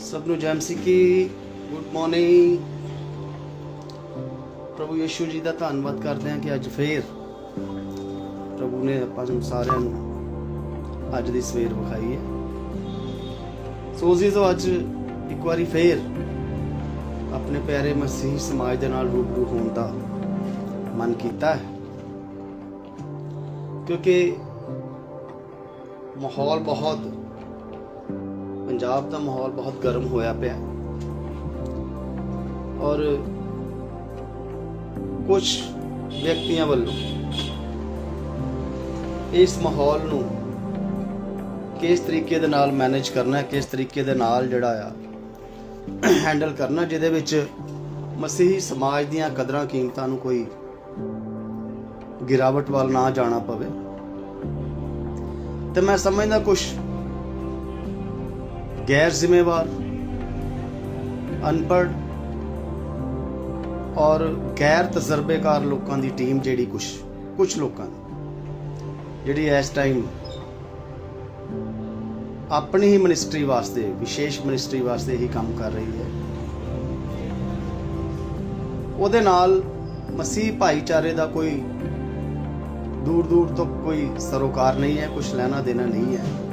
ਸਭ ਨੂੰ ਜੈਮ ਸੀ ਕੀ ਗੁੱਡ ਮਾਰਨਿੰਗ ਪ੍ਰਭੂ ਯਿਸੂ ਜੀ ਦਾ ਧੰਨਵਾਦ ਕਰਦੇ ਹਾਂ ਕਿ ਅੱਜ ਫੇਰ ਪ੍ਰਭੂ ਨੇ ਆਪਾਂ ਨੂੰ ਸਾਰਿਆਂ ਨੂੰ ਅੱਜ ਦੀ ਸਵੇਰ ਵਿਖਾਈ ਹੈ ਸੋ ਜੀ ਤੋਂ ਅੱਜ ਇੱਕ ਵਾਰੀ ਫੇਰ ਆਪਣੇ ਪਿਆਰੇ ਮਸੀਹ ਸਮਾਜ ਦੇ ਨਾਲ ਰੂਬਰੂ ਹੋਣ ਦਾ ਮਨ ਕੀਤਾ ਹੈ ਕਿਉਂਕਿ ਮਾਹੌਲ ਬਹੁਤ ਪੰਜਾਬ ਦਾ ਮਾਹੌਲ ਬਹੁਤ ਗਰਮ ਹੋਇਆ ਪਿਆ ਹੈ। ਔਰ ਕੁਝ ਵਿਅਕਤੀਆਂ ਵੱਲੋਂ ਇਸ ਮਾਹੌਲ ਨੂੰ ਕਿਸ ਤਰੀਕੇ ਦੇ ਨਾਲ ਮੈਨੇਜ ਕਰਨਾ ਹੈ ਕਿਸ ਤਰੀਕੇ ਦੇ ਨਾਲ ਜਿਹੜਾ ਆ ਹੈਂਡਲ ਕਰਨਾ, ਜਿਹਦੇ ਵਿੱਚ ਮਸੀਹੀ ਸਮਾਜ ਦੀਆਂ ਕਦਰਾਂ ਕੀਮਤਾਂ ਨੂੰ ਕੋਈ ਗਿਰਾਵਟ ਵੱਲ ਨਾ ਜਾਣਾ ਪਵੇ ਤੇ ਮੈਂ ਸਮਝਦਾ ਕੁਝ ਗੈਰ ਜ਼ਿੰਮੇਵਾਰ ਅਨਪੜ੍ਹ ਔਰ ਗੈਰ ਤਜਰਬੇਕਾਰ ਲੋਕਾਂ ਦੀ ਟੀਮ ਜਿਹੜੀ ਕੁਝ ਕੁਝ ਲੋਕਾਂ ਦੀ ਜਿਹੜੀ ਇਸ ਟਾਈਮ ਆਪਣੀ ਹੀ ਮਿਨਿਸਟਰੀ ਵਾਸਤੇ ਵਿਸ਼ੇਸ਼ ਮਿਨਿਸਟਰੀ ਵਾਸਤੇ ਹੀ ਕੰਮ ਕਰ ਰਹੀ ਹੈ ਉਹਦੇ ਨਾਲ ਮਸੀਹ ਭਾਈਚਾਰੇ ਦਾ ਕੋਈ ਦੂਰ ਦੂਰ ਤੋਂ ਕੋਈ ਸਰੋਕਾਰ ਨਹੀਂ ਹੈ ਕੁਝ ਲੈਣਾ ਦੇਣਾ ਨਹੀਂ ਹੈ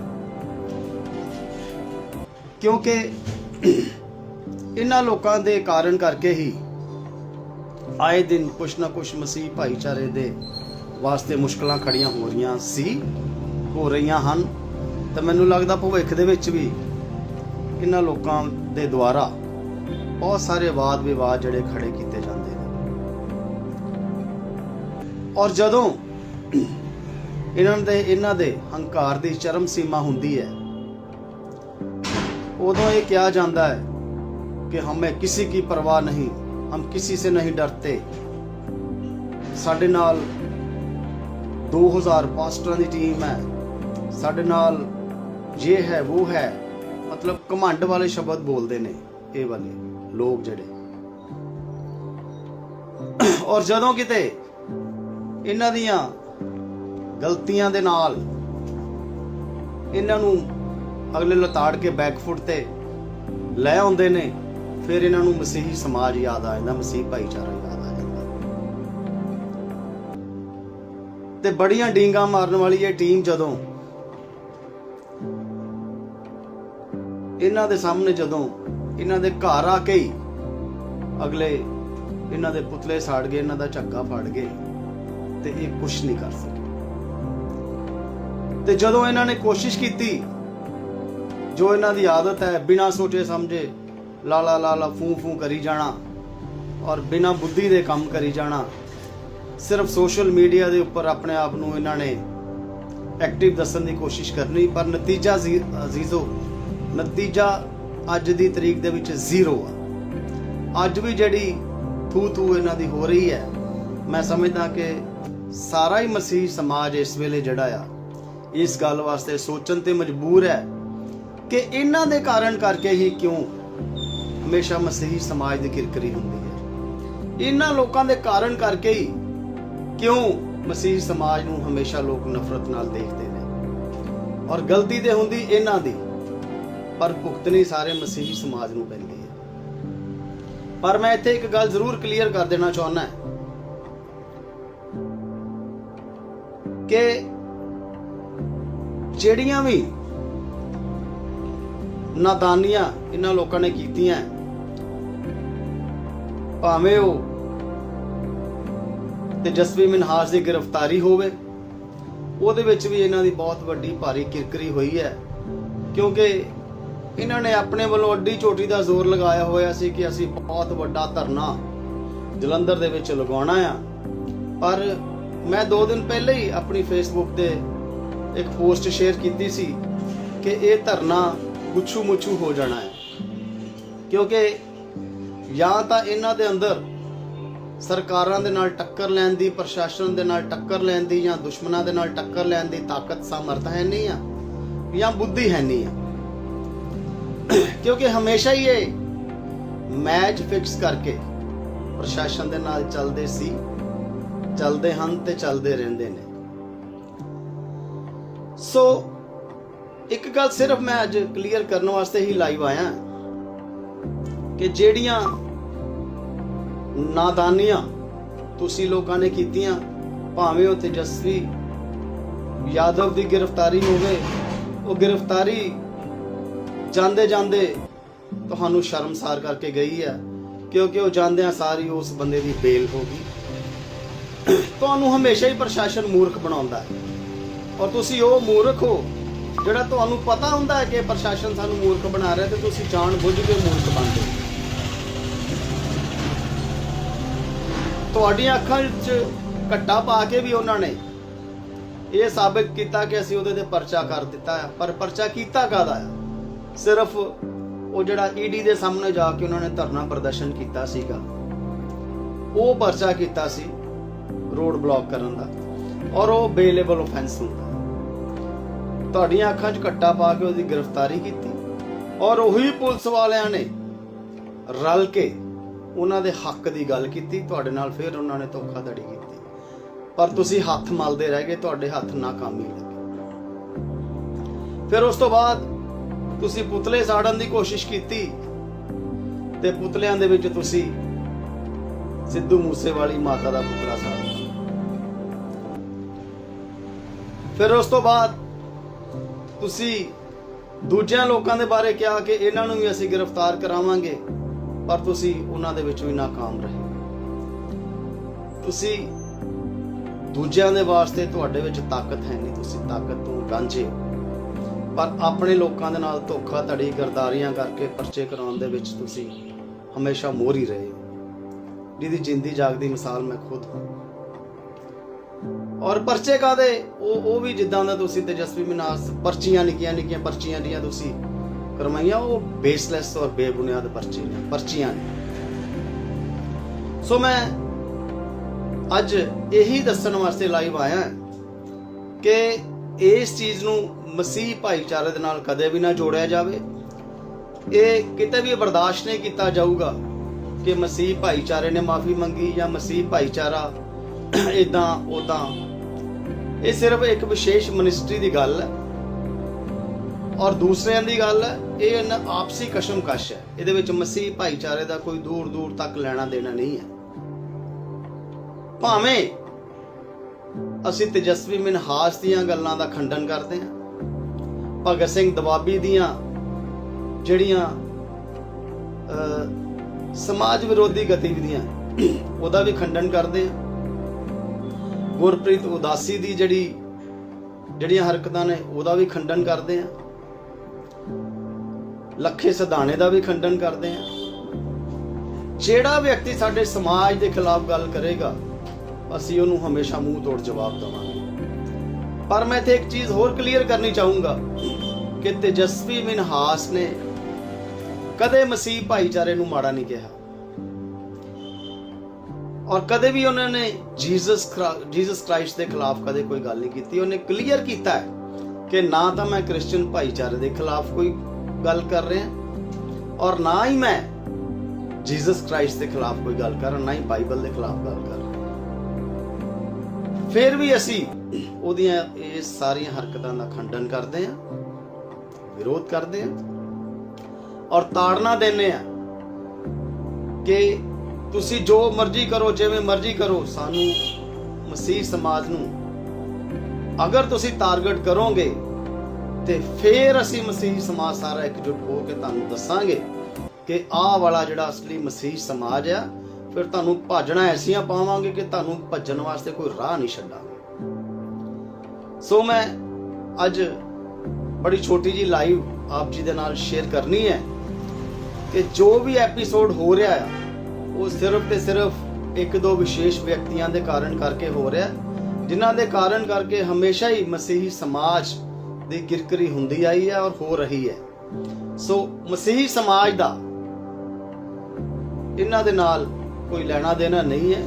ਕਿਉਂਕਿ ਇਹਨਾਂ ਲੋਕਾਂ ਦੇ ਕਾਰਨ ਕਰਕੇ ਹੀ ਆਏ ਦਿਨ ਕੁਛ ਨਾ ਕੁਛ ਮਸੀਹ ਭਾਈਚਾਰੇ ਦੇ ਵਾਸਤੇ ਮੁਸ਼ਕਲਾਂ ਖੜੀਆਂ ਹੋ ਰਹੀਆਂ ਸੀ, ਹੋ ਰਹੀਆਂ ਹਨ। ਤਾਂ ਮੈਨੂੰ ਲੱਗਦਾ ਭਵਿੱਖ ਦੇ ਵਿੱਚ ਵੀ ਇਹਨਾਂ ਲੋਕਾਂ ਦੇ ਦੁਆਰਾ ਬਹੁਤ ਸਾਰੇ ਵਾਦ ਵਿਵਾਦ ਜਿਹੜੇ ਖੜੇ ਕੀਤੇ ਜਾਂਦੇ ਨੇ। ਔਰ ਜਦੋਂ ਇਹਨਾਂ ਦੇ ਇਹਨਾਂ ਦੇ ਹੰਕਾਰ ਦੀ ਚਰਮ ਸੀਮਾ ਹੁੰਦੀ ਹੈ ਉਦੋਂ ਇਹ ਕਿਹਾ ਜਾਂਦਾ ਹੈ ਕਿ ਹਮੇ ਕਿਸੇ ਕੀ ਪਰਵਾਹ ਨਹੀਂ, ਹਮ ਕਿਸੇ ਸੇ ਨਹੀਂ ਡਰਤੇ। ਸਾਡੇ ਨਾਲ 2000 ਪਾਸਟਰਾਂ ਦੀ ਟੀਮ ਹੈ। ਸਾਡੇ ਨਾਲ ਇਹ ਹੈ ਉਹ ਹੈ, ਮਤਲਬ ਕਮੰਡ ਵਾਲੇ ਸ਼ਬਦ ਬੋਲਦੇ ਨੇ ਇਹ ਵਾਲੇ ਲੋਕ ਜਿਹੜੇ। ਔਰ ਜਦੋਂ ਕਿਤੇ ਇਹਨਾਂ ਦੀਆਂ ਗਲਤੀਆਂ ਦੇ ਨਾਲ ਇਹਨਾਂ ਨੂੰ ਅਗਲੇ ਲਤਾੜ ਕੇ ਬੈਕਫੁੱਟ ਤੇ ਲੈ ਆਉਂਦੇ ਨੇ, ਫਿਰ ਇਹਨਾਂ ਨੂੰ ਮਸੀਹੀ ਸਮਾਜ ਯਾਦ ਆ ਜਾਂਦਾ, ਮਸੀਹ ਭਾਈਚਾਰਾ ਯਾਦ ਆ ਜਾਂਦਾ। ਤੇ ਬੜੀਆਂ ਡੀਂਗਾ ਮਾਰਨ ਵਾਲੀ ਇਹ ਟੀਮ ਜਦੋਂ ਇਹਨਾਂ ਦੇ ਸਾਹਮਣੇ ਜਦੋਂ ਇਹਨਾਂ ਦੇ ਘਰ ਆ ਕੇ ਹੀ ਅਗਲੇ ਇਹਨਾਂ ਦੇ ਪੁਤਲੇ ਸਾੜ ਗਏ, ਇਹਨਾਂ ਦਾ ਝੱਗਾ ਫੜ ਗਏ ਤੇ ਇਹ ਕੁਝ ਨਹੀਂ ਕਰ ਸਕੇ। ਤੇ ਜਦੋਂ ਇਹਨਾਂ ਨੇ ਕੋਸ਼ਿਸ਼ ਕੀਤੀ ਜੋ ਇਹਨਾਂ ਦੀ ਆਦਤ ਹੈ, ਬਿਨਾਂ ਸੋਚੇ ਸਮਝੇ, ਲਾ ਲਾ ਲਾ ਲਾ ਫੂ ਫੂ ਕਰੀ ਜਾਣਾ ਔਰ ਬਿਨਾਂ ਬੁੱਧੀ ਦੇ ਕੰਮ ਕਰੀ ਜਾਣਾ, ਸਿਰਫ ਸੋਸ਼ਲ ਮੀਡੀਆ ਦੇ ਉੱਪਰ ਆਪਣੇ ਆਪ ਨੂੰ ਇਹਨਾਂ ਨੇ ਐਕਟਿਵ ਦੱਸਣ ਦੀ ਕੋਸ਼ਿਸ਼ ਕਰਨੀ, ਪਰ ਨਤੀਜਾ ਅਜ਼ੀਜ਼ੋ ਨਤੀਜਾ ਅੱਜ ਦੀ ਤਰੀਕ ਦੇ ਵਿੱਚ ਜ਼ੀਰੋ ਆ। ਅੱਜ ਵੀ ਜਿਹੜੀ ਥੂ ਥੂ ਇਹਨਾਂ ਦੀ ਹੋ ਰਹੀ ਹੈ, ਮੈਂ ਸਮਝਦਾ ਕਿ ਸਾਰਾ ਹੀ ਮਸੀਹ ਸਮਾਜ ਇਸ ਵੇਲੇ ਜਿਹੜਾ ਆ, ਇਸ ਗੱਲ ਵਾਸਤੇ ਸੋਚਣ ਤੇ ਮਜਬੂਰ ਹੈ ਕਿ ਇਹਨਾਂ ਦੇ ਕਾਰਨ ਕਰਕੇ ਹੀ ਕਿਉਂ ਹਮੇਸ਼ਾ ਮਸੀਹੀ ਸਮਾਜ ਦੀ ਕਿਰਕਰੀ ਹੁੰਦੀ ਹੈ? ਇਹਨਾਂ ਲੋਕਾਂ ਦੇ ਕਾਰਨ ਕਰਕੇ ਹੀ ਕਿਉਂ ਮਸੀਹੀ ਸਮਾਜ ਨੂੰ ਹਮੇਸ਼ਾ ਲੋਕ ਨਫ਼ਰਤ ਨਾਲ ਦੇਖਦੇ ਨੇ? ਔਰ ਗਲਤੀ ਤੇ ਹੁੰਦੀ ਇਹਨਾਂ ਦੀ, ਪਰ ਭੁਗਤਣੀ ਸਾਰੇ ਮਸੀਹੀ ਸਮਾਜ ਨੂੰ ਪੈਂਦੀ ਹੈ। ਪਰ ਮੈਂ ਇੱਥੇ ਇੱਕ ਗੱਲ ਜ਼ਰੂਰ ਕਲੀਅਰ ਕਰ ਦੇਣਾ ਚਾਹੁੰਦਾ ਹਾਂ ਕਿ ਜਿਹੜੀਆਂ ਵੀ ਨਾਦਾਨੀਆਂ ਇਹਨਾਂ ਲੋਕਾਂ ਨੇ ਕੀਤੀਆਂ। ਭਾਵੇਂ ਉਹ ਤੇਜਸਵੀ ਜਸਵੀ ਦੀ ਗ੍ਰਿਫਤਾਰੀ ਹੋਵੇ, ਉਹਦੇ ਵਿੱਚ ਵੀ ਇਹਨਾਂ ਦੀ ਬਹੁਤ ਵੱਡੀ ਭਾਰੀ ਕਿਰਕਰੀ ਹੋਈ ਹੈ। ਕਿਉਂਕਿ ਇਹਨਾਂ ਨੇ ਆਪਣੇ ਵੱਲੋਂ ਅੱਡੀ ਚੋਟੀ ਦਾ ਜ਼ੋਰ ਲਗਾਇਆ ਹੋਇਆ ਸੀ ਕਿ ਅਸੀਂ ਬਹੁਤ ਵੱਡਾ ਧਰਨਾ ਜਲੰਧਰ ਦੇ ਵਿੱਚ ਲਗਾਉਣਾ ਆ। ਪਰ ਮੈਂ 2 ਦਿਨ ਪਹਿਲੇ ਹੀ ਆਪਣੀ ਫੇਸਬੁੱਕ ਤੇ ਇੱਕ ਪੋਸਟ ਸ਼ੇਅਰ ਕੀਤੀ ਸੀ ਕਿ ਇਹ ਧਰਨਾ ਗੁੱਛੂ ਮੁੱਛੂ ਹੋ ਜਾਣਾ ਹੈ। ਕਿਉਂਕਿ ਜਾਂ ਤਾਂ ਇਹਨਾਂ ਦੇ ਅੰਦਰ ਸਰਕਾਰਾਂ ਦੇ ਨਾਲ ਟੱਕਰ ਲੈਣ ਦੀ, ਪ੍ਰਸ਼ਾਸਨ ਦੇ ਨਾਲ ਟੱਕਰ ਲੈਣ ਦੀ ਜਾਂ ਦੁਸ਼ਮਣਾਂ ਦੇ ਨਾਲ ਟੱਕਰ ਲੈਣ ਦੀ ਤਾਕਤ, ਸਮਰਥ ਹੈ ਨਹੀਂ ਆ ਜਾਂ ਬੁੱਧੀ ਹੈ ਨਹੀਂ ਆ। ਕਿਉਂਕਿ ਹਮੇਸ਼ਾ ਹੀ ਇਹ ਮੈਚ ਫਿਕਸ ਕਰਕੇ ਪ੍ਰਸ਼ਾਸਨ ਦੇ ਨਾਲ ਚੱਲਦੇ ਸੀ, ਚੱਲਦੇ ਹਨ ਤੇ ਚੱਲਦੇ ਰਹਿੰਦੇ ਨੇ। ਸੋ ਇੱਕ ਗੱਲ ਸਿਰਫ ਮੈਂ ਅੱਜ ਕਲੀਅਰ ਕਰਨ ਵਾਸਤੇ ਹੀ ਲਾਈਵ ਆਇਆ ਕਿ ਜਿਹੜੀਆਂ ਨਾਦਾਨੀਆਂ ਤੁਸੀਂ ਲੋਕਾਂ ਨੇ ਕੀਤੀਆਂ, ਭਾਵੇਂ ਉਹ ਤੇਜਸਵੀ ਯਾਦਵ ਦੀ ਗ੍ਰਿਫਤਾਰੀ ਹੋਵੇ, ਉਹ ਗ੍ਰਿਫਤਾਰੀ ਜਾਂਦੇ ਜਾਂਦੇ ਤੁਹਾਨੂੰ ਸ਼ਰਮਸਾਰ ਕਰਕੇ ਗਈ ਹੈ, ਕਿਉਂਕਿ ਉਹ ਜਾਂਦਿਆਂ ਸਾਰੀ ਉਸ ਬੰਦੇ ਦੀ ਬੇਲ ਹੋ ਗਈ। ਤੁਹਾਨੂੰ ਹਮੇਸ਼ਾ ਹੀ ਪ੍ਰਸ਼ਾਸਨ ਮੂਰਖ ਬਣਾਉਂਦਾ ਹੈ। ਔਰ ਤੁਸੀਂ ਉਹ ਮੂਰਖ ਹੋ ਜਿਹੜਾ ਤੁਹਾਨੂੰ ਪਤਾ ਹੁੰਦਾ ਹੈ ਕਿ ਪ੍ਰਸ਼ਾਸਨ ਸਾਨੂੰ ਮੂਰਖ ਬਣਾ ਰਿਹਾ ਤੇ ਤੁਸੀਂ ਜਾਣ ਬੁੱਝ ਕੇ ਮੂਰਖ ਬਣਦੇ ਤੁਹਾਡੀਆਂ ਅੱਖਾਂ ਚ ਘੱਟਾ ਪਾ ਕੇ ਵੀ ਉਹਨਾਂ ਨੇ ਇਹ ਸਾਬਿਤ ਕੀਤਾ ਕਿ ਅਸੀਂ ਉਹਦੇ ਤੇ ਪਰਚਾ ਕਰ ਦਿੱਤਾ ਹੈ ਪਰ ਪਰਚਾ ਕੀਤਾ ਕਾਦਾ ਹੈ ਸਿਰਫ ਉਹ ਜਿਹੜਾ ਈਡੀ ਦੇ ਸਾਹਮਣੇ ਜਾ ਕੇ ਉਹਨਾਂ ਨੇ ਧਰਨਾ ਪ੍ਰਦਰਸ਼ਨ ਕੀਤਾ ਸੀਗਾ। ਉਹ ਪਰਚਾ ਕੀਤਾ ਸੀ ਰੋਡ ਬਲੌਕ ਕਰਨ ਦਾ। ਔਰ ਉਹ ਬੇਲੇਬਲ ਆਫੈਂਸ ਹੁੰਦਾ। ਤੁਹਾਡੀਆਂ ਅੱਖਾਂ 'ਚ ਘੱਟਾ ਪਾ ਕੇ ਉਹਦੀ ਗ੍ਰਿਫਤਾਰੀ ਕੀਤੀ ਔਰ ਉਹੀ ਪੁਲਿਸ ਵਾਲਿਆਂ ਨੇ ਰਲ ਕੇ ਉਹਨਾਂ ਦੇ ਹੱਕ ਦੀ ਗੱਲ ਕੀਤੀ, ਤੁਹਾਡੇ ਨਾਲ ਫਿਰ ਉਹਨਾਂ ਨੇ ਧੋਖਾਧੜੀ ਕੀਤੀ। ਪਰ ਤੁਸੀਂ ਹੱਥ ਮਲਦੇ ਰਹਿ ਗਏ, ਤੁਹਾਡੇ ਹੱਥ ਨਾਕਾਮੀ ਲੱਗੇ। ਫਿਰ ਉਸ ਤੋਂ ਬਾਅਦ ਤੁਸੀਂ ਪੁਤਲੇ ਸਾੜਨ ਦੀ ਕੋਸ਼ਿਸ਼ ਕੀਤੀ ਤੇ ਪੁਤਲਿਆਂ ਦੇ ਵਿੱਚ ਤੁਸੀਂ ਸਿੱਧੂ ਮੂਸੇਵਾਲੀ ਮਾਤਾ ਦਾ ਪੁਤਲਾ ਸਾੜਿਆ। ਫਿਰ ਉਸ ਤੋਂ ਬਾਅਦ ਤੁਸੀਂ ਦੂਜਿਆਂ ਲੋਕਾਂ ਦੇ ਬਾਰੇ ਕਿਹਾ ਕਿ ਇਹਨਾਂ ਨੂੰ ਵੀ ਅਸੀਂ ਗ੍ਰਿਫਤਾਰ ਕਰਾਵਾਂਗੇ, ਪਰ ਤੁਸੀਂ ਉਹਨਾਂ ਦੇ ਵਿੱਚ ਵੀ ناکਾਮ ਰਹੇ। ਤੁਸੀਂ ਦੂਜਿਆਂ ਦੇ ਵਾਸਤੇ ਤੁਹਾਡੇ ਵਿੱਚ ਤਾਕਤ ਹੈ ਨਹੀਂ, ਤੁਸੀਂ ਤਾਕਤ ਤੋਂ ਗਾਂਝੇ ਪਰ ਆਪਣੇ ਲੋਕਾਂ ਦੇ ਨਾਲ ਧੋਖਾ ਧੜੀ ਗਰਦਾਰੀਆਂ ਕਰਕੇ ਪਰਚੇ ਕਰਾਉਣ ਦੇ ਵਿੱਚ ਤੁਸੀਂ ਹਮੇਸ਼ਾ ਮੋਹਰੀ ਰਹੇ ਜਿਹਦੀ ਜਿੰਦੀ ਜਾਗਦੀ ਮਿਸਾਲ ਮੈਂ ਖੁਦ ਹਾਂ। ਔਰ ਪਰਚੇ ਕਾਦੇ ਉਹ ਉਹ ਵੀ ਜਿੱਦਾਂ ਦਾ ਤੁਸੀਂ ਤੇਜਸਵੀ ਮਿਨਾਸ ਪਰਚੀਆਂ ਨਿੱਕੀਆਂ ਨਿੱਕੀਆਂ ਪਰਚੀਆਂ ਦੀਆਂ ਤੁਸੀਂ ਕਰਵਾਈਆਂ ਉਹ ਬੇਸਲੈਸ ਔਰ ਬੇਬੁਨਿਆਦ ਪਰਚੀ ਨੇ ਪਰਚੀਆਂ ਨੇ। ਸੋ ਮੈਂ ਅੱਜ ਇਹੀ ਦੱਸਣ ਵਾਸਤੇ ਲਾਈਵ ਆਇਆ ਕਿ ਇਸ ਚੀਜ਼ ਨੂੰ ਮਸੀਹ ਭਾਈਚਾਰੇ ਦੇ ਨਾਲ ਕਦੇ ਵੀ ਨਾ ਜੋੜਿਆ ਜਾਵੇ। ਇਹ ਕਿਤੇ ਵੀ ਬਰਦਾਸ਼ਤ ਨਹੀਂ ਕੀਤਾ ਜਾਊਗਾ ਕਿ ਮਸੀਹ ਭਾਈਚਾਰੇ ਨੇ ਮਾਫੀ ਮੰਗੀ ਜਾਂ ਮਸੀਹ ਭਾਈਚਾਰਾ ਇਦਾਂ ਉਦਾਂ ਇਹ ਸਿਰਫ ਇੱਕ ਵਿਸ਼ੇਸ਼ ਮਿਨਿਸਟਰੀ ਦੀ ਗੱਲ ਹੈ। ਔਰ ਦੂਸਰਿਆਂ ਦੀ ਗੱਲ ਹੈ, ਇਹ ਇਹਨਾਂ ਆਪਸੀ ਕਸ਼ਮਕਸ਼ ਹੈ। ਇਹਦੇ ਵਿੱਚ ਮਸੀਹ ਭਾਈਚਾਰੇ ਦਾ ਕੋਈ ਦੂਰ ਦੂਰ ਤੱਕ ਲੈਣਾ ਦੇਣਾ ਨਹੀਂ ਹੈ। ਭਾਵੇਂ ਅਸੀਂ ਤੇਜਸਵੀ ਮਿਨਹਾਸ ਦੀਆਂ ਗੱਲਾਂ ਦਾ ਖੰਡਨ ਕਰਦੇ ਹਾਂ, ਭਗਤ ਸਿੰਘ ਦਵਾਬੀ ਦੀਆਂ ਜਿਹੜੀਆਂ ਸਮਾਜ ਵਿਰੋਧੀ ਗਤੀਵਿਧੀਆਂ, ਉਹਦਾ ਵੀ ਖੰਡਨ ਕਰਦੇ ਹਾਂ। ਗੁਰਪ੍ਰੀਤ ਉਦਾਸੀ ਦੀ ਜਿਹੜੀ ਜਿਹੜੀਆਂ ਹਰਕਤਾਂ ਨੇ, ਉਹਦਾ ਵੀ ਖੰਡਨ ਕਰਦੇ ਆ। ਲੱਖੇ ਸਦਾਣੇ ਦਾ ਵੀ ਖੰਡਨ ਕਰਦੇ ਆ। ਜਿਹੜਾ ਵਿਅਕਤੀ ਸਾਡੇ ਸਮਾਜ ਦੇ ਖਿਲਾਫ ਗੱਲ ਕਰੇਗਾ, ਅਸੀਂ ਉਹਨੂੰ ਹਮੇਸ਼ਾ ਮੂੰਹ ਤੋੜ ਜਵਾਬ ਦੇਵਾਂਗੇ। ਪਰ ਮੈਂ ਇੱਥੇ ਇੱਕ ਚੀਜ਼ ਹੋਰ ਕਲੀਅਰ ਕਰਨੀ ਚਾਹੂੰਗਾ ਕਿ ਤੇਜਸਵੀ ਮਿਨਹਾਸ ਨੇ ਕਦੇ ਮਸੀਹ ਭਾਈਚਾਰੇ ਨੂੰ ਮਾੜਾ ਨਹੀਂ ਕਿਹਾ। ਔਰ ਕਦੇ ਵੀ ਉਹਨਾਂ ਨੇ ਜੀਸਸ ਕਰਾ- ਜੀਸਸ ਕ੍ਰਾਈਸਟ ਦੇ ਖਿਲਾਫ ਕਦੇ ਕੋਈ ਗੱਲ ਨਹੀਂ ਕੀਤੀ। ਉਹਨੇ ਕਲੀਅਰ ਕੀਤਾ ਹੈ ਕਿ ਨਾ ਤਾਂ ਮੈਂ ਕ੍ਰਿਸਚੀਅਨ ਭਾਈਚਾਰੇ ਦੇ ਖਿਲਾਫ ਕੋਈ ਗੱਲ ਕਰ ਰਿਹਾ ਔਰ ਨਾ ਹੀ ਮੈਂ ਜੀਸਸ ਕ੍ਰਾਈਸਟ ਦੇ ਖਿਲਾਫ ਕੋਈ ਗੱਲ ਕਰ ਰਿਹਾ, ਨਾ ਹੀ ਬਾਈਬਲ ਦੇ ਖਿਲਾਫ ਗੱਲ ਕਰ ਰਿਹਾ। ਫਿਰ ਵੀ ਅਸੀਂ ਉਹਦੀਆਂ ਇਹ ਸਾਰੀਆਂ ਹਰਕਤਾਂ ਦਾ ਖੰਡਨ ਕਰਦੇ ਹਾਂ, ਵਿਰੋਧ ਕਰਦੇ ਹਾਂ ਔਰ ਤਾੜਨਾ ਦਿੰਦੇ ਹਾਂ ਕਿ ਤੁਸੀਂ ਜੋ ਮਰਜ਼ੀ ਕਰੋ, ਜਿਵੇਂ ਮਰਜ਼ੀ ਕਰੋ, ਸਾਨੂੰ ਮਸੀਹ ਸਮਾਜ ਨੂੰ ਅਗਰ ਤੁਸੀਂ ਟਾਰਗੇਟ ਕਰੋਗੇ ਤੇ ਫਿਰ ਅਸੀਂ ਮਸੀਹ ਸਮਾਜ ਸਾਰਾ ਇਕਜੁੱਟ ਹੋ ਕੇ ਤੁਹਾਨੂੰ ਦੱਸਾਂਗੇ ਕਿ ਆਹ ਵਾਲਾ ਜਿਹੜਾ ਅਸਲੀ ਮਸੀਹ ਸਮਾਜ ਆ, ਫਿਰ ਤੁਹਾਨੂੰ ਭਾਜਣਾ ਐਸੀਆਂ ਪਾਵਾਂਗੇ ਕਿ ਤੁਹਾਨੂੰ ਭੱਜਣ ਵਾਸਤੇ ਕੋਈ ਰਾਹ ਨਹੀਂ ਛੱਡਾਂਗੇ। ਸੋ ਮੈਂ ਅੱਜ ਬੜੀ ਛੋਟੀ ਜੀ ਲਾਈਵ ਆਪ ਜੀ ਦੇ ਨਾਲ ਸ਼ੇਅਰ ਕਰਨੀ ਹੈ ਕਿ ਜੋ ਵੀ ਐਪੀਸੋਡ ਹੋ ਰਿਹਾ ਆ ਉਹ ਸਿਰਫ ਤੇ ਸਿਰਫ ਇੱਕ ਦੋ ਵਿਸ਼ੇਸ਼ ਵਿਅਕਤੀਆਂ ਦੇ ਕਾਰਨ ਕਰਕੇ ਹੋ ਰਿਹਾ ਜਿਨ੍ਹਾਂ ਦੇ ਕਾਰਨ ਕਰਕੇ ਹਮੇਸ਼ਾ ਹੀ ਮਸੀਹੀ ਸਮਾਜ ਦੀ ਕਿਰਕਰੀ ਹੁੰਦੀ ਆਈ ਹੈ ਔਰ ਹੋ ਰਹੀ ਹੈ। ਸੋ ਮਸੀਹੀ ਸਮਾਜ ਦਾ ਇਹਨਾਂ ਦੇ ਨਾਲ ਕੋਈ ਲੈਣਾ ਦੇਣਾ ਨਹੀਂ ਹੈ।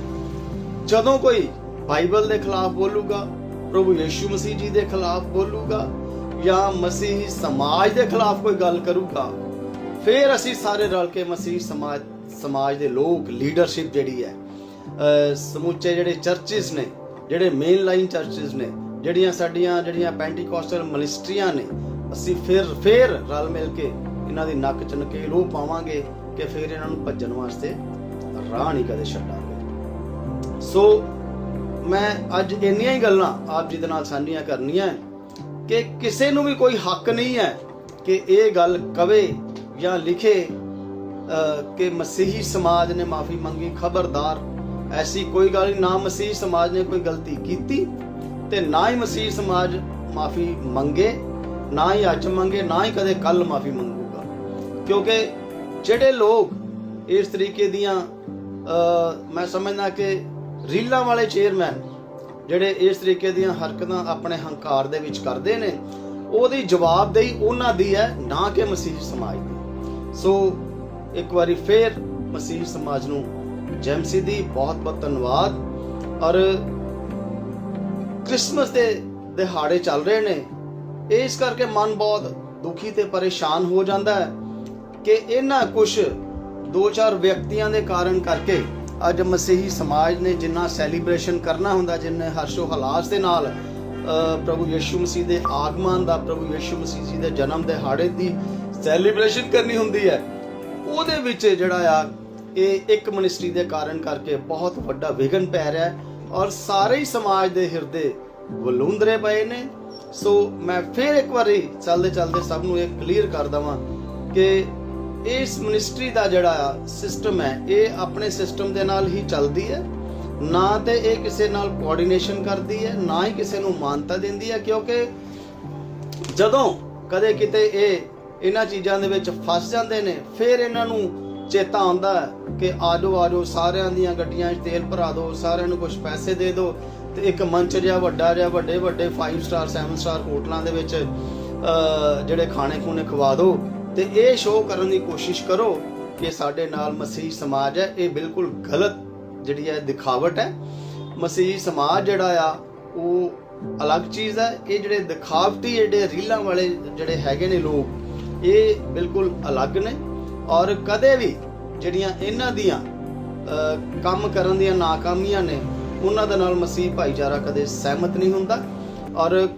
ਜਦੋਂ ਕੋਈ ਬਾਈਬਲ ਦੇ ਖਿਲਾਫ ਬੋਲੂਗਾ, ਪ੍ਰਭੂ ਯੀਸ਼ੂ ਮਸੀਹ ਜੀ ਦੇ ਖਿਲਾਫ ਬੋਲੂਗਾ ਜਾਂ ਮਸੀਹੀ ਸਮਾਜ ਦੇ ਖਿਲਾਫ ਕੋਈ ਗੱਲ ਕਰੂਗਾ, ਫਿਰ ਅਸੀਂ ਸਾਰੇ ਰਲ ਕੇ ਮਸੀਹ ਸਮਾਜ ਸਮਾਜ ਦੇ ਲੋਕ ਲੀਡਰਸ਼ਿਪ ਜਿਹੜੀ ਹੈ ਸਮੁੱਚੇ ਜਿਹੜੇ ਚਰਚਸ ਨੇ, ਜਿਹੜੇ ਮੇਨ ਲਾਈਨ ਚਰਚਸ ਨੇ, ਜਿਹੜੀਆਂ ਸਾਡੀਆਂ ਜਿਹੜੀਆਂ ਪੈਂਟੀਕੋਸਟਲ ਮਿਨਿਸਟਰੀਆਂ ਨੇ, ਅਸੀਂ ਫਿਰ ਫਿਰ ਰਲ ਮਿਲ ਕੇ ਇਹਨਾਂ ਦੀ ਨੱਕ ਚ ਨਕੇਲ ਉਹ ਪਾਵਾਂਗੇ ਕਿ ਫਿਰ ਇਹਨਾਂ ਨੂੰ ਭੱਜਣ ਵਾਸਤੇ ਰਾਹ ਨਹੀਂ ਕਦੇ ਛੱਡਾਂਗੇ। ਸੋ ਮੈਂ ਅੱਜ ਇੰਨੀਆਂ ਹੀ ਗੱਲਾਂ ਆਪ ਜੀ ਦੇ ਨਾਲ ਸਾਂਝੀਆਂ ਕਰਨੀਆਂ ਕਿ ਕਿਸੇ ਨੂੰ ਵੀ ਕੋਈ ਹੱਕ ਨਹੀਂ ਹੈ ਕਿ ਇਹ ਗੱਲ ਕਵੇ ਜਾਂ ਲਿਖੇ ਕਿ ਮਸੀਹੀ ਸਮਾਜ ਨੇ ਮਾਫੀ ਮੰਗੀ, ਖਬਰਦਾਰ। ਐਸੀ ਕੋਈ ਗੱਲ ਨਹੀਂ, ਨਾ ਮਸੀਹੀ ਸਮਾਜ ਨੇ ਕੋਈ ਗਲਤੀ ਕੀਤੀ ਤੇ ਨਾ ਹੀ ਮਸੀਹੀ ਸਮਾਜ ਮਾਫੀ ਮੰਗੇ, ਨਾ ਹੀ ਅੱਜ ਮੰਗੇ, ਨਾ ਹੀ ਕਦੇ ਕੱਲ ਮਾਫੀ ਮੰਗੂਗਾ। ਕਿਉਂਕਿ ਜਿਹੜੇ ਲੋਕ ਇਸ ਤਰੀਕੇ ਦੀਆਂ ਮੈਂ ਸਮਝਦਾ ਕਿ ਰੀਲਾਂ ਵਾਲੇ ਚੇਅਰਮੈਨ ਜਿਹੜੇ ਇਸ ਤਰੀਕੇ ਦੀਆਂ ਹਰਕਤਾਂ ਆਪਣੇ ਹੰਕਾਰ ਦੇ ਵਿੱਚ ਕਰਦੇ ਨੇ, ਉਹਦੀ ਜਵਾਬਦੇਹੀ ਉਹਨਾਂ ਦੀ ਹੈ, ਨਾ ਕਿ ਮਸੀਹ ਸਮਾਜ ਦੀ। ਸੋ ਇੱਕ ਵਾਰੀ ਫੇਰ ਮਸੀਹ ਸਮਾਜ ਨੂੰ ਜੈਮਸੀ ਦੀ ਬਹੁਤ ਬਹੁਤ ਧੰਨਵਾਦ। ਔਰ ਕ੍ਰਿਸਮਸ ਦੇ ਦਿਹਾੜੇ ਚੱਲ ਰਹੇ ਨੇ। ਇਸ ਕਰਕੇ ਮਨ ਬਹੁਤ ਦੁਖੀ ਤੇ ਪਰੇਸ਼ਾਨ ਹੋ ਜਾਂਦਾ ਹੈ ਕਿ ਇਹਨਾਂ ਕੁਝ ਦੋ ਚਾਰ ਵਿਅਕਤੀਆਂ ਦੇ ਕਾਰਨ ਕਰਕੇ ਅੱਜ ਮਸੀਹੀ ਸਮਾਜ ਨੇ ਜਿੰਨਾ ਸੈਲੀਬ੍ਰੇਸ਼ਨ ਕਰਨਾ ਹੁੰਦਾ, ਜਿੰਨੇ ਹਰਸ਼ੋ ਹਲਾਸ ਦੇ ਨਾਲ ਪ੍ਰਭੂ ਯਿਸੂ ਮਸੀਹ ਦੇ ਆਗਮਨ ਦਾ, ਪ੍ਰਭੂ ਯਿਸੂ ਮਸੀਹ ਜੀ ਦੇ ਜਨਮ ਦਿਹਾੜੇ ਦੀ ਸੈਲੀਬ੍ਰੇਸ਼ਨ ਕਰਨੀ ਹੁੰਦੀ ਹੈ। ਉਹਦੇ ਵਿੱਚ ਜਿਹੜਾ ਆ, ਇਹ ਇੱਕ ਮਿਨਿਸਟਰੀ ਦੇ ਕਾਰਨ ਕਰਕੇ ਬਹੁਤ ਵੱਡਾ ਵਿਘਨ ਪੈ ਰਿਹਾ ਹੈ ਔਰ ਸਾਰੇ ਹੀ ਸਮਾਜ ਦੇ ਹਿਰਦੇ ਵਲੂੰਦਰੇ ਪਏ ਨੇ। ਸੋ ਮੈਂ ਫਿਰ ਇੱਕ ਵਾਰੀ ਚੱਲਦੇ ਚੱਲਦੇ ਸਭ ਨੂੰ ਇਹ ਕਲੀਅਰ ਕਰ ਦਵਾਂ ਕਿ ਇਸ ਮਿਨਿਸਟਰੀ ਦਾ ਜਿਹੜਾ ਆ ਸਿਸਟਮ ਹੈ, ਇਹ ਆਪਣੇ ਸਿਸਟਮ ਦੇ ਨਾਲ ਹੀ ਚੱਲਦੀ ਹੈ। ਨਾ ਤੇ ਇਹ ਕਿਸੇ ਨਾਲ ਕੋਆਰਡੀਨੇਸ਼ਨ ਕਰਦੀ ਹੈ, ਨਾ ਹੀ ਕਿਸੇ ਨੂੰ ਮਾਨਤਾ ਦਿੰਦੀ ਹੈ, ਕਿਉਂਕਿ ਜਦੋਂ ਕਦੇ ਕਿਤੇ ਇਹ ਇਹਨਾਂ ਚੀਜ਼ਾਂ ਦੇ ਵਿੱਚ ਫਸ ਜਾਂਦੇ ਨੇ। ਫਿਰ ਇਹਨਾਂ ਨੂੰ ਚੇਤਾ ਆਉਂਦਾ ਹੈ ਕਿ ਆਜੋ ਆਜੋ, ਸਾਰਿਆਂ ਦੀਆਂ ਗੱਡੀਆਂ 'ਚ ਤੇਲ ਭਰਾ ਦਿਓ, ਸਾਰਿਆਂ ਨੂੰ ਕੁਝ ਪੈਸੇ ਦੇ ਦਿਓ। ਤੇ ਇੱਕ ਮੰਚ ਜਿਹਾ ਵੱਡਾ ਜਿਹਾ, ਵੱਡੇ ਵੱਡੇ 5 ਸਟਾਰ 7 ਸਟਾਰ ਹੋਟਲਾਂ ਦੇ ਵਿੱਚ ਜਿਹੜੇ ਖਾਣੇ ਖੂਨੇ ਖਵਾ ਦਿਓ। ਤੇ ਇਹ ਸ਼ੋਅ ਕਰਨ ਦੀ ਕੋਸ਼ਿਸ਼ ਕਰੋ ਕਿ ਸਾਡੇ ਨਾਲ ਮਸੀਹ ਸਮਾਜ ਹੈ। ਇਹ ਬਿਲਕੁਲ ਗਲਤ ਜਿਹੜੀ ਹੈ, ਦਿਖਾਵਟ ਹੈ। ਮਸੀਹੀ ਸਮਾਜ ਜਿਹੜਾ ਆ, ਉਹ ਅਲੱਗ ਚੀਜ਼ ਹੈ। ਇਹ ਜਿਹੜੇ ਦਿਖਾਵਟੀ ਜਿਹੜੇ ਰੀਲਾਂ ਵਾਲੇ ਜਿਹੜੇ ਹੈਗੇ ਨੇ ਲੋਕ ਇਹ ਬਿਲਕੁਲ ਅਲੱਗ ਨੇ ਔਰ ਕਦੇ ਵੀ ਜਿਹੜੀਆਂ ਇਹਨਾਂ ਦੀਆਂ ਕੰਮ ਕਰਨ ਦੀਆਂ ਨਾਕਾਮੀਆਂ ਨੇ, ਉਹਨਾਂ ਦੇ ਨਾਲ ਮਸੀਹ ਭਾਈਚਾਰਾ ਕਦੇ ਸਹਿਮਤ ਨਹੀਂ ਹੁੰਦਾ ਔਰ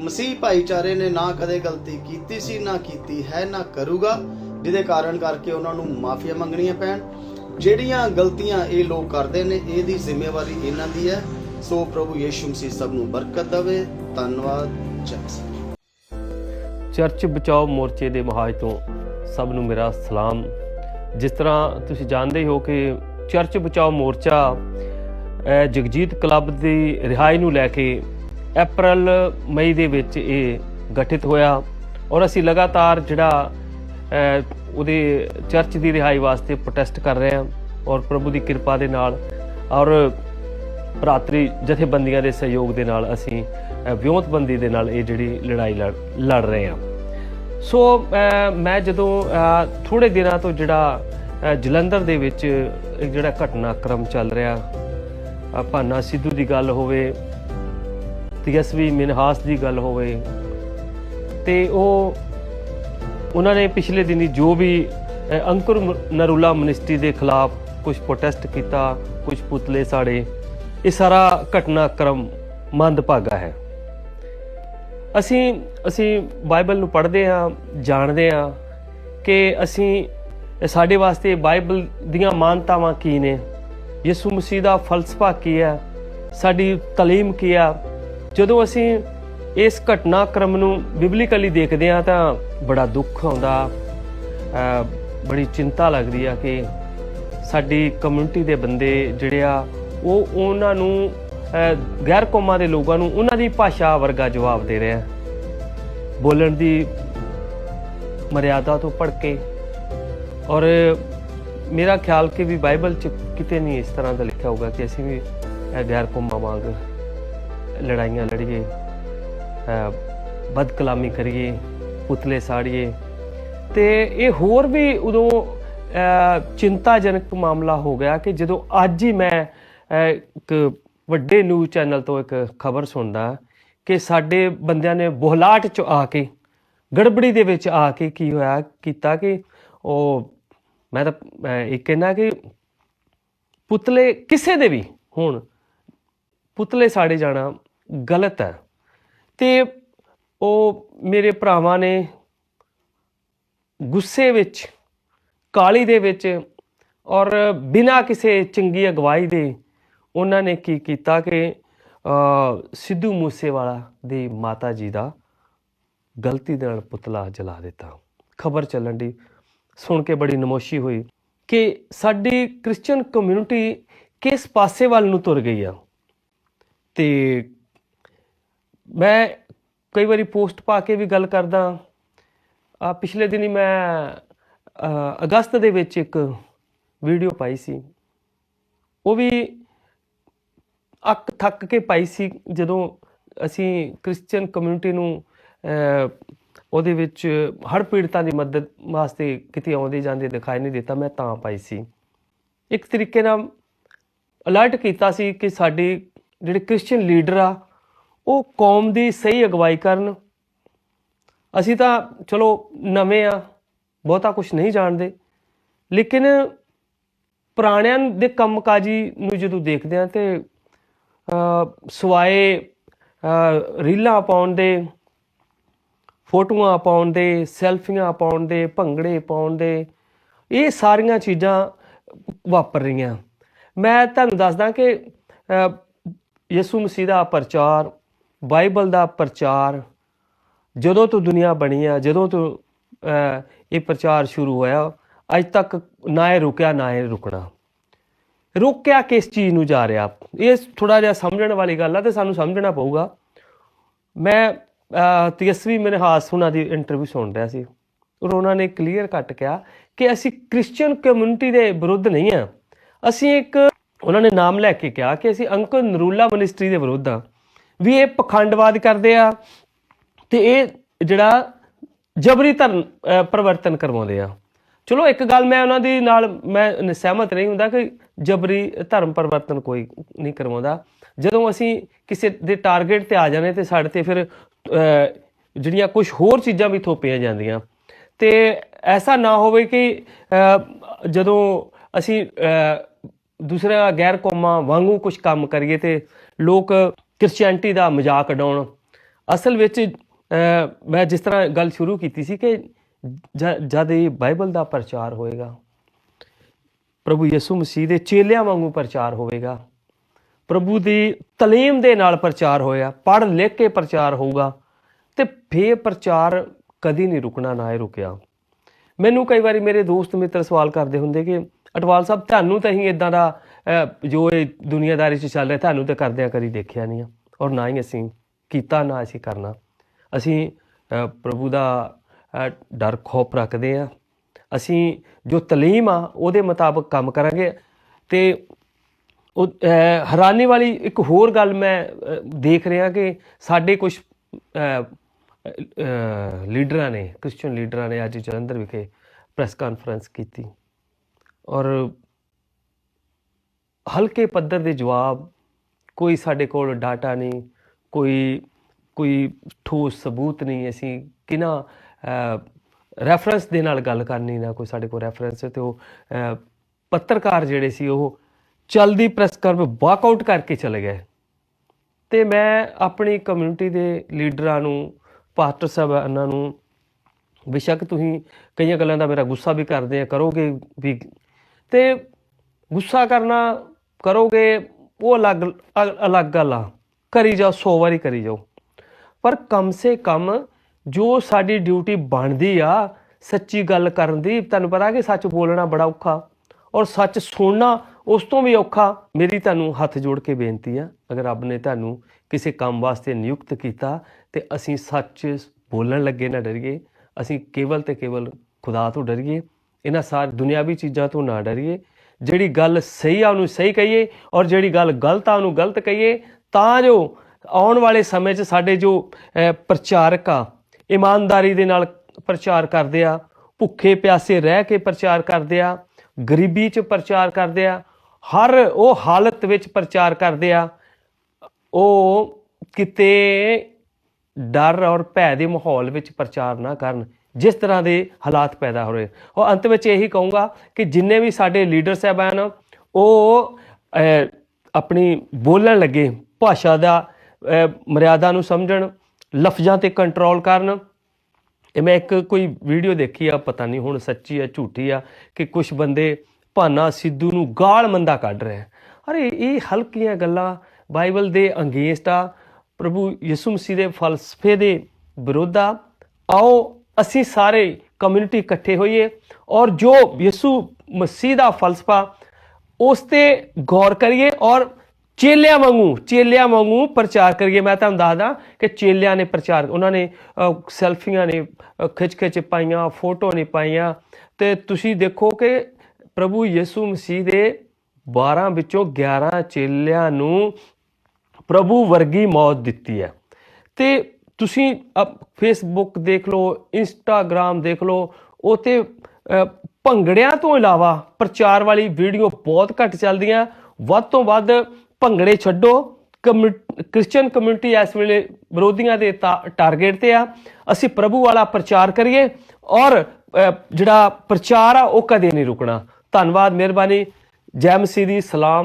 ਮਸੀਹ ਭਾਈਚਾਰੇ ਨੇ ਨਾ ਕਦੇ ਗਲਤੀ ਕੀਤੀ ਸੀ, ਨਾ ਕੀਤੀ ਹੈ, ਨਾ ਕਰੂਗਾ, ਜਿਹਦੇ ਕਾਰਨ ਕਰਕੇ ਉਹਨਾਂ ਨੂੰ ਮਾਫੀਆ ਮੰਗਣੀਆਂ ਪੈਣ। ਜਿਹੜੀਆਂ ਗਲਤੀਆਂ ਇਹ ਲੋਕ ਕਰਦੇ ਨੇ, ਇਹਦੀ ਜ਼ਿੰਮੇਵਾਰੀ ਇਹਨਾਂ ਦੀ ਹੈ। ਸੋ ਪ੍ਰਭੂ ਯੀਸ਼ੂ ਮਸੀਹ ਸਭ ਨੂੰ ਬਰਕਤ ਦੇਵੇ। ਧੰਨਵਾਦ। ਜੈ ਚਰਚ ਬਚਾਓ ਮੋਰਚੇ ਦੇ ਮਹਾਜ ਤੋਂ ਸਭ ਨੂੰ ਮੇਰਾ ਸਲਾਮ। ਜਿਸ ਤਰ੍ਹਾਂ ਤੁਸੀਂ ਜਾਣਦੇ ਹੋ ਕਿ ਚਰਚ ਬਚਾਓ ਮੋਰਚਾ ਜਗਜੀਤ ਕਲੱਬ ਦੀ ਰਿਹਾਈ ਨੂੰ ਲੈ ਕੇ ਅਪ੍ਰੈਲ ਮਈ ਦੇ ਵਿੱਚ ਇਹ ਗਠਿਤ ਹੋਇਆ ਔਰ ਅਸੀਂ ਲਗਾਤਾਰ ਜਿਹੜਾ ਉਹਦੇ ਚਰਚ ਦੀ ਰਿਹਾਈ ਵਾਸਤੇ ਪ੍ਰੋਟੈਸਟ ਕਰ ਰਹੇ ਹਾਂ ਔਰ ਪ੍ਰਭੂ ਦੀ ਕਿਰਪਾ ਦੇ ਨਾਲ ਔਰ ਭਰਾਤਰੀ ਜਥੇਬੰਦੀਆਂ ਦੇ ਸਹਿਯੋਗ ਦੇ ਨਾਲ ਅਸੀਂ ਵਿਉਂਤਬੰਦੀ ਦੇ ਨਾਲ ਇਹ ਜਿਹੜੀ ਲੜਾਈ ਲੜ ਲੜ ਰਹੇ ਹਾਂ ਸੋ ਮੈਂ ਜਦੋਂ ਥੋੜੇ ਦਿਨਾਂ ਤੋਂ ਜਿਹੜਾ ਜਲੰਧਰ ਦੇ ਵਿੱਚ ਜਿਹੜਾ ਘਟਨਾਕ੍ਰਮ ਚੱਲ ਰਿਹਾ ਭਾਨਾ ਸਿੱਧੂ ਦੀ ਗੱਲ ਹੋਵੇ ਤੇਜਸਵੀ ਮਿਨਹਾਸ ਦੀ ਗੱਲ ਹੋਵੇ, ਤੇ ਉਹ, ਉਹਨਾਂ ਨੇ ਪਿਛਲੇ ਦਿਨੀ ਜੋ ਵੀ ਅੰਕੁਰ ਨਰੂਲਾ ਮਿਨਿਸਟਰੀ ਦੇ ਖਿਲਾਫ ਕੁਝ ਪ੍ਰੋਟੈਸਟ ਕੀਤਾ ਕੁਝ ਪੁਤਲੇ ਸਾੜੇ, ਇਹ ਸਾਰਾ ਘਟਨਾਕ੍ਰਮ ਮੰਦਭਾਗਾ ਹੈ। ਅਸੀਂ ਅਸੀਂ ਬਾਈਬਲ ਨੂੰ ਪੜ੍ਹਦੇ ਹਾਂ, ਜਾਣਦੇ ਹਾਂ ਕਿ ਅਸੀਂ, ਸਾਡੇ ਵਾਸਤੇ ਬਾਈਬਲ ਦੀਆਂ ਮਾਨਤਾਵਾਂ ਕੀ ਨੇ? ਯਿਸੂ ਮਸੀਹ ਦਾ ਫਲਸਫਾ ਕੀ ਹੈ? ਸਾਡੀ ਤਾਲੀਮ ਕੀ ਆ ਜਦੋਂ ਅਸੀਂ ਇਸ ਘਟਨਾਕ੍ਰਮ ਨੂੰ ਬਿਬਲੀਕਲੀ ਦੇਖਦੇ ਹਾਂ ਤਾਂ ਬੜਾ ਦੁੱਖ ਆਉਂਦਾ ਬੜੀ ਚਿੰਤਾ ਲੱਗਦੀ ਆ ਕਿ ਸਾਡੀ ਕਮਿਊਨਿਟੀ ਦੇ ਬੰਦੇ ਜਿਹੜੇ ਆ, ਉਹ ਉਹਨਾਂ ਨੂੰ ਗੈਰ ਕੌਮਾਂ ਦੇ ਲੋਕਾਂ ਨੂੰ ਉਹਨਾਂ ਦੀ ਭਾਸ਼ਾ ਵਰਗਾ ਜਵਾਬ ਦੇ ਰਿਹਾ ਬੋਲਣ ਦੀ ਮਰਿਆਦਾ ਤੋਂ ਪੜ ਔਰ ਮੇਰਾ ਖਿਆਲ ਕਿ ਵੀ ਬਾਈਬਲ ਚ ਕਿਤੇ ਨਹੀਂ ਇਸ ਤਰ੍ਹਾਂ ਦਾ ਲਿਖਿਆ ਹੋਊਗਾ ਕਿ ਅਸੀਂ ਵੀ ਗੈਰ ਕੌਮਾਂ ਵਾਂਗ ਲੜਾਈਆਂ ਲੜੀਏ ਬਦਕਲਾਮੀ ਕਰੀਏ, ਪੁਤਲੇ ਸਾੜੀਏ। ਤੇ ਇਹ ਹੋਰ ਵੀ ਉਦੋਂ ਚਿੰਤਾਜਨਕ ਮਾਮਲਾ ਹੋ ਗਿਆ ਕਿ ਜਦੋਂ ਅੱਜ ਹੀ ਮੈਂ ਇੱਕ ਵੱਡੇ ਨਿਊਜ਼ ਚੈਨਲ ਤੋਂ ਇੱਕ ਖਬਰ ਸੁਣਦਾ ਕਿ ਸਾਡੇ ਬੰਦਿਆਂ ਨੇ ਬੋਹਲਾਟ ਚ ਆ ਕੇ, ਗੜਬੜੀ ਦੇ ਵਿੱਚ ਆ ਕੇ ਕੀ ਹੋਇਆ, ਕੀਤਾ ਕਿ ਉਹ, ਮੈਂ ਤਾਂ ਅਹ ਇਹ ਕਹਿਣਾ ਕਿ ਪੁਤਲੇ ਕਿਸੇ ਦੇ ਵੀ ਹੁਣ, ਪੁਤਲੇ ਸਾੜੇ ਜਾਣਾ ਗਲਤ ਹੈ। ਤੇ ਉਹ ਮੇਰੇ ਭਰਾਵਾਂ ਨੇ ਗੁੱਸੇ ਵਿੱਚ, ਕਾਲੀ ਦੇ ਵਿੱਚ ਔਰ ਬਿਨਾਂ ਕਿਸੇ ਚੰਗੀ ਅਗਵਾਈ ਦੇ ਉਹਨਾਂ ਨੇ ਕੀ ਕੀਤਾ ਕਿ ਸਿੱਧੂ ਮੂਸੇਵਾਲਾ ਦੀ ਮਾਤਾ ਜੀ ਦਾ ਗਲਤੀ ਦੇ ਨਾਲ ਪੁਤਲਾ ਜਲਾ ਦਿੱਤਾ। ਖਬਰ ਚੱਲਣ ਦੀ ਸੁਣ ਕੇ ਬੜੀ ਨਮੋਸ਼ੀ ਹੋਈ ਕਿ ਸਾਡੀ ਕ੍ਰਿਸਚੀਅਨ ਕਮਿਊਨਿਟੀ ਕਿਸ ਪਾਸੇ ਵੱਲ ਨੂੰ ਤੁਰ ਗਈ ਆ। ਤੇ ਮੈਂ ਕਈ ਵਾਰੀ ਪੋਸਟ ਪਾ ਕੇ ਵੀ ਗੱਲ ਕਰਦਾ। ਆ ਪਿਛਲੇ ਦਿਨੀ ਮੈਂ ਅਗਸਤ ਦੇ ਵਿੱਚ ਇੱਕ ਵੀਡੀਓ ਪਾਈ ਸੀ। ਉਹ ਵੀ ਅੱਕ ਥੱਕ ਕੇ ਪਾਈ ਸੀ ਜਦੋਂ ਅਸੀਂ ਕ੍ਰਿਸਚੀਅਨ ਕਮਿਊਨਿਟੀ ਨੂੰ ਉਹਦੇ ਵਿੱਚ ਹੜ੍ਹ ਪੀੜਤਾਂ ਦੀ ਮਦਦ ਵਾਸਤੇ ਕਿਤੇ ਆਉਂਦੇ ਜਾਂਦੇ ਦਿਖਾਈ ਨਹੀਂ ਦਿੱਤਾ, ਮੈਂ ਤਾਂ ਪਾਈ ਸੀ। ਇੱਕ ਤਰੀਕੇ ਨਾਲ ਅਲਰਟ ਕੀਤਾ ਸੀ ਕਿ ਸਾਡੇ ਜਿਹੜੇ ਕ੍ਰਿਸਚੀਅਨ ਲੀਡਰ ਆ, ਉਹ ਕੌਮ ਦੀ ਸਹੀ ਅਗਵਾਈ ਕਰਨ। ਅਸੀਂ ਤਾਂ ਚਲੋ ਨਵੇਂ ਆ, ਬਹੁਤਾ ਕੁਝ ਨਹੀਂ ਜਾਣਦੇ, ਲੇਕਿਨ ਪੁਰਾਣਿਆਂ ਦੇ ਕੰਮਕਾਜੀ ਨੂੰ ਜਦੋਂ ਦੇਖਦੇ ਆ ਤੇ ਸਵਾਏ ਰੀਲਾਂ ਪਾਉਣ ਦੇ ਫੋਟੋਆਂ ਪਾਉਣ ਦੇ ਸੈਲਫੀਆਂ ਪਾਉਣ ਦੇ ਭੰਗੜੇ ਪਾਉਣ ਦੇ ਇਹ ਸਾਰੀਆਂ ਚੀਜ਼ਾਂ ਵਾਪਰ ਰਹੀਆਂ। ਮੈਂ ਤੁਹਾਨੂੰ ਦੱਸਦਾ ਕਿ ਅ, ਯਿਸੂ ਮਸੀਹ ਦਾ ਪ੍ਰਚਾਰ ਬਾਈਬਲ ਦਾ ਪ੍ਰਚਾਰ ਜਦੋਂ ਤੋਂ ਦੁਨੀਆ ਬਣੀ ਆ ਜਦੋਂ ਤੋਂ ਇਹ ਪ੍ਰਚਾਰ ਸ਼ੁਰੂ ਹੋਇਆ ਅੱਜ ਤੱਕ ਨਾ ਇਹ ਰੁਕਿਆ ਨਾ ਇਹ ਰੁਕਣਾ। ਰੋਕਿਆ ਕਿਸ ਚੀਜ਼ ਨੂੰ ਜਾ ਰਿਹਾ। ਇਹ ਥੋੜਾ ਜਿਹਾ ਸਮਝਣ ਵਾਲੀ ਗੱਲ ਆ ਤੇ ਸਾਨੂੰ ਸਮਝਣਾ ਪਊਗਾ। ਮੈਂ ਅਹ, ਤੇਜਸਵੀ ਮੇਰੇ ਹਾਸ ਉਹਨਾਂ ਦੀ ਇੰਟਰਵਿਊ ਸੁਣ ਰਿਹਾ ਸੀ ਔਰ ਉਹਨਾਂ ਨੇ ਕਲੀਅਰ ਕੱਟ ਕਿਹਾ ਕਿ ਅਸੀਂ ਕ੍ਰਿਸਚੀਅਨ ਕਮਿਊਨਿਟੀ ਦੇ ਵਿਰੁੱਧ ਨਹੀਂ ਆ। ਅਸੀਂ ਇੱਕ ਉਹਨਾਂ ਨੇ ਨਾਮ ਲੈ ਕੇ ਕਿਹਾ ਕਿ ਅਸੀਂ ਅੰਕਲ ਨਰੂਲਾ ਮਿਨਿਸਟਰੀ ਦੇ ਵਿਰੁੱਧ ਆ। ਵੀ ਇਹ ਪਖੰਡਵਾਦ ਕਰਦੇ ਆ ਤੇ ਇਹ ਜਿਹੜਾ ਜਬਰੀ ਧਰਮ ਅਹ, ਪਰਿਵਰਤਨ ਕਰਵਾਉਂਦੇ ਆ। ਚਲੋ ਇੱਕ ਗੱਲ ਮੈਂ ਉਹਨਾਂ ਦੀ ਨਾਲ ਮੈਂ ਸਹਿਮਤ ਨਹੀਂ ਹੁੰਦਾ ਕਿ ਜਬਰੀ ਧਰਮ ਪਰਿਵਰਤਨ ਕੋਈ ਨਹੀਂ ਕਰਵਾਉਂਦਾ। ਜਦੋਂ ਅਸੀਂ ਕਿਸੇ ਦੇ ਟਾਰਗੇਟ ਤੇ ਆ ਜਾਂਦੇ ਤੇ ਸਾਡੇ ਤੇ ਫਿਰ ਜਿਹੜੀਆਂ ਕੁਝ ਹੋਰ ਚੀਜ਼ਾਂ ਵੀ ਥੋਪੀਆਂ ਜਾਂਦੀਆਂ। ਤੇ ਐਸਾ ਨਾ ਹੋਵੇ ਕਿ ਜਦੋਂ ਅਸੀਂ ਅਹ, ਦੂਸਰਾ ਗੈਰ ਕੌਮਾਂ ਵਾਂਗੂ ਕੁਝ ਕੰਮ ਕਰੀਏ ਤੇ ਲੋਕ ਕ੍ਰਿਸਚੀਅਨਟੀ ਦਾ ਮਜ਼ਾਕ ਉਡਾਉਣ। ਅਸਲ ਵਿੱਚ ਮੈਂ ਜਿਸ ਤਰ੍ਹਾਂ ਗੱਲ ਸ਼ੁਰੂ ਕੀਤੀ ਸੀ ਕਿ ਜਦ ਇਹ ਬਾਈਬਲ ਦਾ ਪ੍ਰਚਾਰ ਹੋਏਗਾ ਪ੍ਰਭੂ ਯਿਸੂ ਮਸੀਹ ਦੇ ਚੇਲਿਆਂ ਵਾਂਗੂ ਪ੍ਰਚਾਰ ਹੋਵੇਗਾ। ਪ੍ਰਭੂ ਦੀ ਤਾਲੀਮ ਦੇ ਨਾਲ ਪ੍ਰਚਾਰ ਹੋਇਆ, ਪੜ੍ਹ ਲਿਖ ਕੇ ਪ੍ਰਚਾਰ ਹੋਊਗਾ ਤੇ ਫੇਰ ਪ੍ਰਚਾਰ ਕਦੀ ਨਹੀਂ ਰੁਕਣਾ, ਨਾ ਹੀ ਰੁਕਿਆ। ਮੈਨੂੰ ਕਈ ਵਾਰੀ ਮੇਰੇ ਦੋਸਤ ਮਿੱਤਰ ਸਵਾਲ ਕਰਦੇ ਹੁੰਦੇ ਕਿ, ਅਟਵਾਲ ਸਾਹਿਬ, ਤੁਹਾਨੂੰ ਤਾਂ ਹੀ ਇਦਾਂ ਦਾ ਜੋ ਇਹ ਦੁਨੀਆਦਾਰੀ 'ਚ ਚੱਲ ਰਿਹਾ, ਤੁਹਾਨੂੰ ਤਾਂ ਕਰਦਿਆਂ ਕਰੀ ਦੇਖਿਆ ਨਹੀਂ ਆ। ਔਰ ਨਾ ਹੀ ਅਸੀਂ ਕੀਤਾ, ਨਾ ਅਸੀਂ ਕਰਨਾ। ਅਸੀਂ ਪ੍ਰਭੂ ਦਾ ਡਰ ਖੋਪ ਰੱਖਦੇ ਆ। ਅਸੀਂ ਜੋ ਤਾਲੀਮ ਆ, ਉਹਦੇ ਮੁਤਾਬਕ ਕੰਮ ਕਰਾਂਗੇ। ਤੇ ਉਹ ਹੈਰਾਨੀ ਵਾਲੀ ਇੱਕ ਹੋਰ ਗੱਲ ਮੈਂ ਦੇਖ ਰਿਹਾ ਕਿ ਸਾਡੇ ਕੁਝ ਲੀਡਰਾਂ ਨੇ, ਕ੍ਰਿਸਚੀਅਨ ਲੀਡਰਾਂ ਨੇ ਅੱਜ ਜਲੰਧਰ ਵਿਖੇ ਪ੍ਰੈਸ ਕਾਨਫਰੰਸ ਕੀਤੀ। ਔਰ ਹਲਕੇ ਪੱਧਰ ਦੇ ਜਵਾਬ, ਕੋਈ ਸਾਡੇ ਕੋਲ ਡਾਟਾ ਨਹੀਂ, ਕੋਈ ਕੋਈ ਠੋਸ ਸਬੂਤ ਨਹੀਂ, ਅਸੀਂ ਕਿਨਾ ਰੈਫਰੈਂਸ ਦੇ ਨਾਲ ਗੱਲ ਕਰਨੀ ਨਾ ਕੋਈ ਸਾਡੇ ਕੋਲ ਰੈਫਰੈਂਸ ਤੇ ਉਹ ਪੱਤਰਕਾਰ ਜਿਹੜੇ ਸੀ ਉਹ ਚਲਦੀ ਪ੍ਰੈਸ ਕਰ ਵਾਕਆਊਟ ਕਰਕੇ ਚਲੇ ਗਏ। ਤੇ ਮੈਂ ਆਪਣੀ ਕਮਿਊਨਿਟੀ ਦੇ ਲੀਡਰਾਂ ਨੂੰ ਪਾਸਟਰ ਸਾਹਿਬਾਨਾਂ ਨੂੰ ਬੇਸ਼ੱਕ ਤੁਸੀਂ ਕਈਆਂ ਗੱਲਾਂ ਦਾ ਮੇਰਾ ਗੁੱਸਾ ਵੀ ਕਰਦੇ ਆ, ਕਰੋਗੇ ਵੀ। ਤੇ ਗੁੱਸਾ ਕਰਨਾ ਕਰੋਗੇ, ਉਹ ਅਲੱਗ ਅ- ਅਲੱਗ ਗੱਲ ਆ। ਕਰੀ ਜਾਓ 100 ਵਾਰੀ ਕਰੀ ਜਾਓ। ਪਰ ਕਮ ਸੇ ਕਮ ਜੋ ਸਾਡੀ ਡਿਊਟੀ ਬਣਦੀ ਆ, ਸੱਚੀ ਗੱਲ ਕਰਨ ਦੀ, ਤੁਹਾਨੂੰ ਪਤਾ ਕਿ ਸੱਚ ਬੋਲਣਾ ਬੜਾ ਔਖਾ ਔਰ ਸੱਚ ਸੁਣਨਾ ਉਸ ਤੋਂ ਵੀ ਔਖਾ। ਮੇਰੀ ਤੁਹਾਨੂੰ ਹੱਥ ਜੋੜ ਕੇ ਬੇਨਤੀ ਆ, ਅਗਰ ਰੱਬ ਨੇ ਤੁਹਾਨੂੰ ਕਿਸੇ ਕੰਮ ਵਾਸਤੇ ਨਿਯੁਕਤ ਕੀਤਾ ਤੇ ਅਸੀਂ ਸੱਚ ਬੋਲਣ ਲੱਗੇ ਨਾ ਡਰੀਏ, ਅਸੀਂ ਕੇਵਲ ਤੇ ਕੇਵਲ ਖੁਦਾ ਤੋਂ ਡਰੀਏ, ਇਹਨਾਂ ਸਾਰ ਦੁਨਿਆਵੀ ਚੀਜ਼ਾਂ ਤੋਂ ਨਾ ਡਰੀਏ, ਜਿਹੜੀ ਗੱਲ ਸਹੀ ਆ ਉਹਨੂੰ ਸਹੀ ਕਹੀਏ ਔਰ ਜਿਹੜੀ ਗੱਲ ਗਲਤ ਆ ਉਹਨੂੰ ਗਲਤ ਕਹੀਏ, ਤਾਂ ਜੋ ਆਉਣ ਵਾਲੇ ਸਮੇਂ 'ਚ ਸਾਡੇ ਜੋ ਪ੍ਰਚਾਰਕ ਆ ਇਮਾਨਦਾਰੀ ਦੇ ਨਾਲ ਪ੍ਰਚਾਰ ਕਰਦੇ ਆ, ਭੁੱਖੇ ਪਿਆਸੇ ਰਹਿ ਕੇ ਪ੍ਰਚਾਰ ਕਰਦੇ ਆ, ਗਰੀਬੀ 'ਚ ਪ੍ਰਚਾਰ ਕਰਦੇ ਆ, ਹਰ ਉਹ ਹਾਲਤ ਵਿੱਚ ਪ੍ਰਚਾਰ ਕਰਦੇ ਆ, ਉਹ ਕਿਤੇ ਡਰ ਔਰ ਭੈ ਦੇ ਮਾਹੌਲ ਵਿੱਚ ਪ੍ਰਚਾਰ ਨਾ ਕਰਨ, ਜਿਸ ਤਰ੍ਹਾਂ ਦੇ ਹਾਲਾਤ ਪੈਦਾ ਹੋ ਰਹੇ ਉਹ ਅੰਤ ਵਿੱਚ ਇਹੀ ਕਹੂੰਗਾ ਕਿ ਜਿੰਨੇ ਵੀ ਸਾਡੇ ਲੀਡਰ ਸਾਹਿਬਾਨ ਉਹ ਆਪਣੀ ਬੋਲਣ ਲੱਗੇ, ਭਾਸ਼ਾ ਦਾ ਮਰਿਆਦਾ ਨੂੰ ਸਮਝਣ ਲਫ਼ਜ਼ਾਂ ਤੇ ਕੰਟਰੋਲ ਕਰਨ। ਇਹ ਮੈਂ ਇੱਕ ਕੋਈ ਵੀਡੀਓ ਦੇਖੀ ਆ, ਪਤਾ ਨਹੀਂ ਹੁਣ ਸੱਚੀ ਆ, ਝੂਠੀ ਆ, ਕਿ ਕੁਝ ਬੰਦੇ ਭਾਨਾ ਸਿੱਧੂ ਨੂੰ ਗਾਲ ਮੰਦਾ ਕੱਢ ਰਹੇ ਆ। ਅਰੇ, ਇਹ ਹਲਕੀਆਂ ਗੱਲਾਂ ਬਾਈਬਲ ਦੇ ਅੰਗੇਸਟ ਆ। ਪ੍ਰਭੂ ਯਿਸੂ ਮਸੀਹ ਦੇ ਫਲਸਫੇ ਦੇ ਵਿਰੋਧ ਆ। ਆਓ, ਅਸੀਂ ਸਾਰੇ ਕਮਿਊਨਿਟੀ ਇਕੱਠੇ ਹੋਈਏ ਔਰ ਜੋ ਯਿਸੂ ਮਸੀਹ ਦਾ ਫਲਸਫਾ, ਉਸ ਤੇ ਗੌਰ ਕਰੀਏ ਔਰ ਚੇਲਿਆਂ ਵਾਂਗੂ ਚੇਲਿਆਂ ਵਾਂਗੂ ਪ੍ਰਚਾਰ ਕਰੀਏ। ਮੈਂ ਤੁਹਾਨੂੰ ਦੱਸਦਾ ਕਿ ਚੇਲਿਆਂ ਨੇ ਪ੍ਰਚਾਰ, ਉਹਨਾਂ ਨੇ ਸੈਲਫੀਆਂ ਨੇ ਖਿੱਚ ਖਿੱਚ ਪਾਈਆਂ, ਫੋਟੋ ਨੇ ਪਾਈਆਂ। ਤੇ ਤੁਸੀਂ ਦੇਖੋ ਕਿ ਪ੍ਰਭੂ ਯਿਸੂ ਮਸੀਹ ਦੇ 12 ਵਿੱਚੋਂ 11 ਚੇਲਿਆਂ ਨੂੰ ਪ੍ਰਭੂ ਵਰਗੀ ਮੌਤ ਦਿੱਤੀ ਹੈ। ਤੇ ਤੁਸੀਂ ਫੇਸਬੁੱਕ ਦੇਖ ਲਓ ਇੰਸਟਾਗ੍ਰam ਦੇਖ ਲਓ, ਉਹ ਤੇ ਭੰਗੜਿਆਂ ਤੋਂ ਇਲਾਵਾ ਪ੍ਰਚਾਰ ਵਾਲੀ ਵੀਡੀਓ ਬਹੁਤ ਘੱਟ ਚੱਲਦੀਆਂ। ਵੱਧ ਤੋਂ ਵੱਧ ਭੰਗੜੇ ਛੱਡੋ। ਕ੍ਰਿਸਚੀਅਨ ਕਮਿਊਨਿਟੀ ਇਸ ਵੇਲੇ ਵਿਰੋਧੀਆਂ ਦੇ ਟਾ- ਟਾਰਗੇਟ ਤੇ ਆ। ਅਸੀਂ ਪ੍ਰਭੂ ਵਾਲਾ ਪ੍ਰਚਾਰ ਕਰੀਏ ਔਰ ਜਿਹੜਾ ਪ੍ਰਚਾਰ ਆ, ਉਹ ਕਦੇ ਨਹੀਂ ਰੁਕਣਾ। ਧੰਨਵਾਦ, ਮਿਹਰਬਾਨੀ। ਜੈ ਮਸੀਹ ਦੀ ਸਲਾਮ।